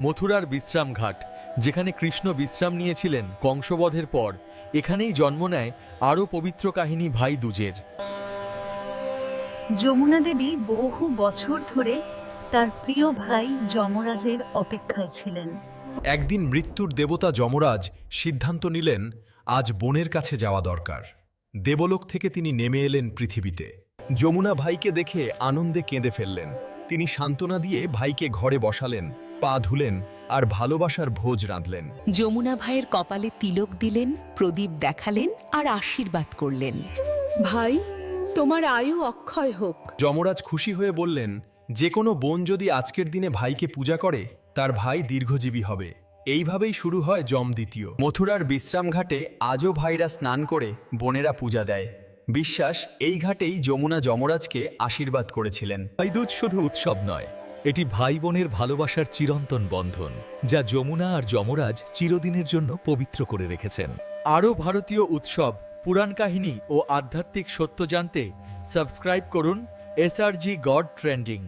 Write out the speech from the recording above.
মথুরার বিশ্রাম ঘাট যেখানে কৃষ্ণ বিশ্রাম নিয়েছিলেন কংসবধের পর এখানেই জন্ম নেয় আরও পবিত্র কাহিনী ভাই দুজের। যমুনা দেবী বহু বছর ধরে তার প্রিয় ভাই যমরাজের অপেক্ষায় ছিলেন। একদিন মৃত্যুর দেবতা যমরাজ সিদ্ধান্ত নিলেন আজ বোনের কাছে যাওয়া দরকার। দেবলোক থেকে তিনি নেমে এলেন পৃথিবীতে। যমুনা ভাইকে দেখে আনন্দে কেঁদে ফেললেন। তিনি সান্ত্বনা দিয়ে ভাইকে ঘরে বসালেন। পা ধুলেন আর ভালোবাসার ভোজ রাঁধলেন। যমুনা ভাইয়ের কপালে তিলক দিলেন প্রদীপ দেখালেন আর আশীর্বাদ করলেন। ভাই তোমার আয়ু অক্ষয় হোক। যমরাজ খুশি হয়ে বললেন যে কোনো বোন যদি আজকের দিনে ভাইকে পূজা করে তার ভাই দীর্ঘজীবী হবে। এইভাবেই শুরু হয় যম দ্বিতীয়। মথুরার বিশ্রাম ঘাটে আজও ভাইরা স্নান করে বোনেরা পূজা দেয়। বিশ্বাস এই ঘাটেই যমুনা যমরাজকে আশীর্বাদ করেছিলেন। ভাইদুজ শুধু উৎসব নয় এটি ভাই বোনের ভালোবাসার চিরন্তন বন্ধন, যা যমুনা আর যমরাজ চিরদিনের জন্য পবিত্র করে রেখেছেন। আরও ভারতীয় উৎসব, পুরাণ কাহিনী ও আধ্যাত্মিক সত্য জানতে সাবস্ক্রাইব করুন এসআরজি গড ট্রেন্ডিং